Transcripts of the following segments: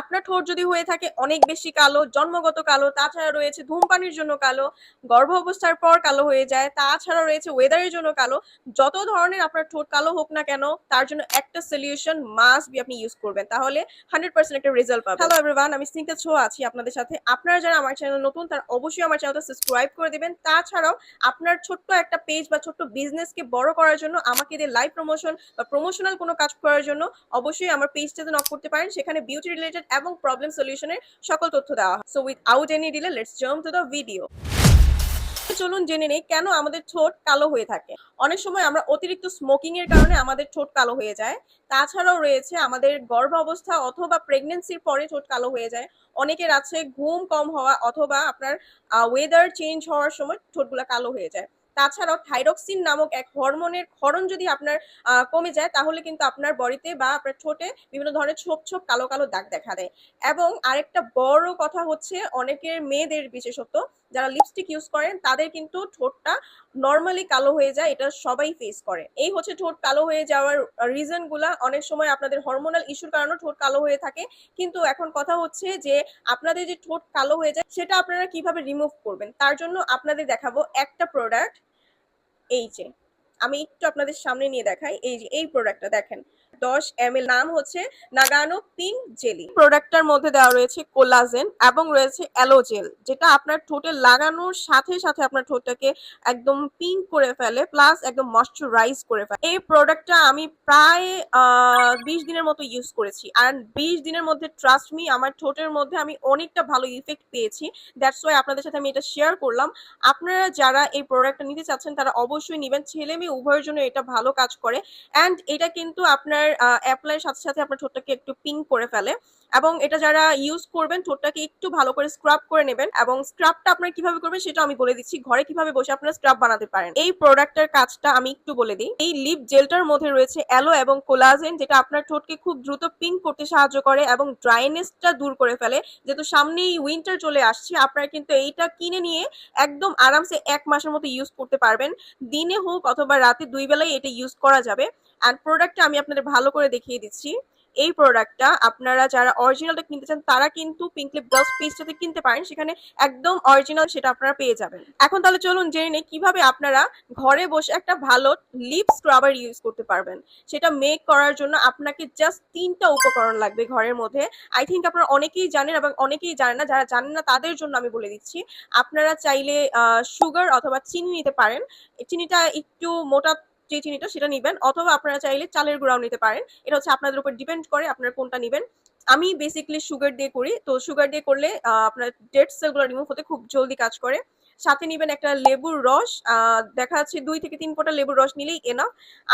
আপনার ঠোঁট যদি হয়ে থাকে অনেক বেশি কালো, জন্মগত কালো, তাছাড়া রয়েছে ধূমপানের জন্য কালো গর্ভ অবস্থার পর কালো হয়ে যায়, তাছাড়া রয়েছে ওয়েদারের জন্য কালো। যত ধরনের আপনার ঠোঁট কালো হোক না কেন, তার জন্য একটা সলিউশন মাস্ট বি আপনি ইউজ করবেন। তাহলে হান্ড্রেড পার্সেন্ট একটা রেজাল্ট পাবেন। হ্যালো এভরিওয়ান আমি স্নিগ্ধা ছো আছি আপনাদের সাথে। আপনারা যারা আমার চ্যানেল নতুন, তারা অবশ্যই আমার চ্যানেলটা সাবস্ক্রাইব করে দেবেন। তাছাড়াও আপনার ছোট্ট একটা পেজ বা ছোট্ট বিজনেসকে বড় করার জন্য, আমাকে দিয়ে লাইভ প্রমোশন বা প্রমোশনাল কোনো কাজ করার জন্য, অবশ্যই আমার পেজটাতে নক করতে পারেন। সেখানে বিউটি রিলেটেড এবং প্রবলেম সলিউশনের সকল তথ্য দেওয়া হয়। So without any delay let's jump to the video চলুন জেনে নেই কেন আমাদের ঠোঁট কালো হয়ে থাকে। অনেক সময় আমরা অতিরিক্ত স্মোকিং এর কারণে আমাদের ঠোঁট কালো হয়ে যায়। তাছাড়াও রয়েছে আমাদের গর্ভ অবস্থা অথবা প্রেগনেন্সির পরে ঠোঁট কালো হয়ে যায়। অনেকের আছে ঘুম কম হওয়া অথবা আপনার ওয়েদার চেঞ্জ হওয়ার সময় ঠোঁটগুলো কালো হয়ে যায়। তাছাড়াও থাইরক্সিন নামক এক হরমোনের ক্ষরণ যদি আপনার কমে যায়, তাহলে কিন্তু আপনার বডিতে বা আপনার ঠোঁটে বিভিন্ন ধরনের ছোপ ছোপ কালো কালো দাগ দেখা দেয়। এবং আরেকটা বড় কথা হচ্ছে, অনেকের মেয়েদের বিশেষত যারা লিপস্টিক ইউজ করেন, তাদের কিন্তু ঠোঁটটা নর্মালি কালো হয়ে যায়, এটা সবাই ফেস করে। এই হচ্ছে ঠোঁট কালো হয়ে যাওয়ার রিজনগুলা। অনেক সময় আপনাদের হরমোনাল ইস্যুর কারণে ঠোঁট কালো হয়ে থাকে। কিন্তু এখন কথা হচ্ছে যে, আপনাদের যে ঠোঁট কালো হয়ে যায়, সেটা আপনারা কীভাবে রিমুভ করবেন? তার জন্য আপনাদের দেখাবো একটা প্রোডাক্ট এই যে। আমি একটু আপনাদের সামনে নিয়ে দেখাই। এই যে, এই প্রোডাক্টটা দেখেন। দশ এম এল নাম হচ্ছে নাগানো পিঙ্ক জেলি প্রোডাক্টটার মধ্যে দেওয়া রয়েছে কোলাজেন এবং রয়েছে অ্যালোজেল যেটা আপনার ঠোঁটে লাগানোর সাথে সাথে আপনার ঠোঁটটাকে একদম পিঙ্ক করে ফেলে প্লাস একদম ময়শ্চারাইজ করে ফেলে। এই প্রোডাক্টটা আমি প্রায় বিশ দিনের মতো ইউজ করেছি। আর বিশ দিনের মধ্যে ট্রাস্ট মি আমার ঠোঁটের মধ্যে আমি অনেকটা ভালো ইফেক্ট পেয়েছি। দ্যাটস ওয়াই আপনাদের সাথে আমি এটা শেয়ার করলাম। আপনারা যারা এই প্রোডাক্টটা নিতে চাচ্ছেন, তারা অবশ্যই নেবেন। ছেলে মেয়ে উভয়ের জন্য এটা ভালো কাজ করে। অ্যান্ড এটা কিন্তু আপনার অ্যাপ্লাইয়ের সাথে সাথে আপনার ঠোঁটটাকে একটু পিঙ্ক করে ফেলে। এবং এটা যারা ইউজ করবেন, ঠোঁটটাকে একটু ভালো করে স্ক্রাব করে নেবেন। এবং স্ক্রাবটা আপনারা কীভাবে করবেন সেটা আমি বলে দিচ্ছি। ঘরে কীভাবে বসে আপনারা স্ক্রাব বানাতে পারেন। এই প্রোডাক্টের কাজটা আমি একটু বলে দিই। এই লিপ জেলটার মধ্যে রয়েছে অ্যালো এবং কোলাজেন যেটা আপনার ঠোঁটকে খুব দ্রুত পিঙ্ক করতে সাহায্য করে এবং ড্রাইনেসটা দূর করে ফেলে। যেহেতু সামনেই উইন্টার চলে আসছে, আপনারা কিন্তু এইটা কিনে নিয়ে একদম আরামসে এক মাসের মতো ইউজ করতে পারবেন। দিনে হোক অথবা রাতে দুই বেলায় এটা ইউজ করা যাবে। অ্যান্ড প্রোডাক্টটা আমি আপনাদের ভালো করে দেখিয়ে দিচ্ছি। এই প্রোডাক্টটা আপনারা যারা অরিজিনালটা কিনতে চান, তারা কিন্তু পিঙ্কলিপ গার্লস পেজটাতে কিনতে পারেন। সেখানে একদম অরিজিনাল সেটা আপনারা পেয়ে যাবেন। এখন তাহলে চলুন জেনে নিই কীভাবে আপনারা ঘরে বসে একটা ভালো লিপ স্ক্রাবার ইউজ করতে পারবেন। সেটা মেক করার জন্য আপনাকে জাস্ট তিনটা উপকরণ লাগবে ঘরের মধ্যে। আই থিঙ্ক আপনারা অনেকেই জানেন এবং অনেকেই জানেন না, যারা জানেন না তাদের জন্য আমি বলে দিচ্ছি। আপনারা চাইলে সুগার অথবা চিনি নিতে পারেন। চিনিটা একটু মোটা যে চিনিটা সেটা নিবেন, অথবা আপনারা চাইলে চালের গুঁড়াও নিতে পারেন। এটা হচ্ছে আপনাদের উপর ডিপেন্ড করে আপনারা কোনটা নেবেন। আমি বেসিক্যালি সুগার দিয়ে করি। তো সুগার দিয়ে করলে আপনার ডেড সেলগুলো রিমুভ হতে খুব জলদি কাজ করে। সাথে নেবেন একটা লেবুর রস দেখা যাচ্ছে দুই থেকে তিন ফোঁটা লেবুর রস নিলেই এনা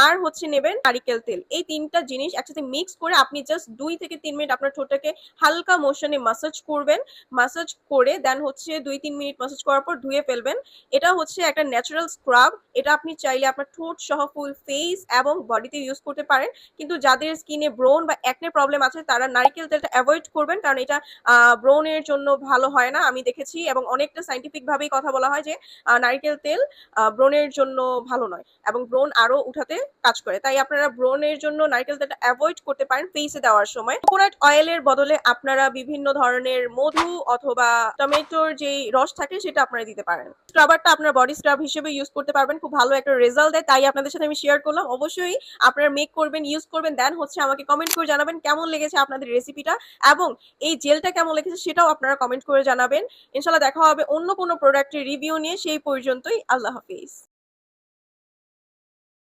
আর হচ্ছে নেবেন নারিকেল তেল। এই তিনটা জিনিস একসাথে মিক্স করে আপনি জাস্ট দুই থেকে তিন মিনিট আপনার ঠোঁটটাকে হালকা মোশনে মাসাজ করবেন। মাসাজ করে দেন হচ্ছে দুই তিন মিনিট মাসাজ করার পর ধুয়ে ফেলবেন। এটা হচ্ছে একটা ন্যাচারাল স্ক্রাব এটা আপনি চাইলে আপনার ঠোঁট সহ ফুল ফেস এবং বডিতে ইউজ করতে পারেন। কিন্তু যাদের স্কিনে ব্রোন বা একনে প্রবলেম আছে, তারা নারিকেল তেলটা অ্যাভয়েড করবেন। কারণ এটা ব্রোনের জন্য ভালো হয় না। আমি দেখেছি এবং অনেকটা সাইন্টিফিক ভাবেই কথা বলা হয় যে নারকেল তেল ব্রোনের জন্য ভালো নয় এবং ব্রোন আরও উঠাতে কাজ করে। তাই আপনারা ব্রোনের জন্য নারিকেল তেলটা অ্যাভয়েড করতে পারেন ফেসে দেওয়ার সময়। কোকোনাট অয়েলের বদলে আপনারা বিভিন্ন ধরনের মধু অথবা টমেটোর যে রস থাকে সেটা আপনারা দিতে পারেন। স্ক্রাবারটা আপনার বডি স্ক্রাব হিসেবে ইউজ করতে পারবেন, খুব ভালো একটা রেজাল্ট দেয়। তাই আপনাদের সাথে আমি শেয়ার করলাম। অবশ্যই আপনারা মেক করবেন ইউজ করবেন দেন হচ্ছে আমাকে কমেন্ট করে জানাবেন কেমন লেগেছে আপনাদের রেসিপিটা এবং এই জেলটা কেমন লেগেছে সেটাও আপনারা কমেন্ট করে জানাবেন। ইনশাল্লাহ দেখা হবে অন্য কোনো প্রোডাক্টের রিভিউ নিয়ে সেই পর্যন্তই। আল্লাহ হাফিজ।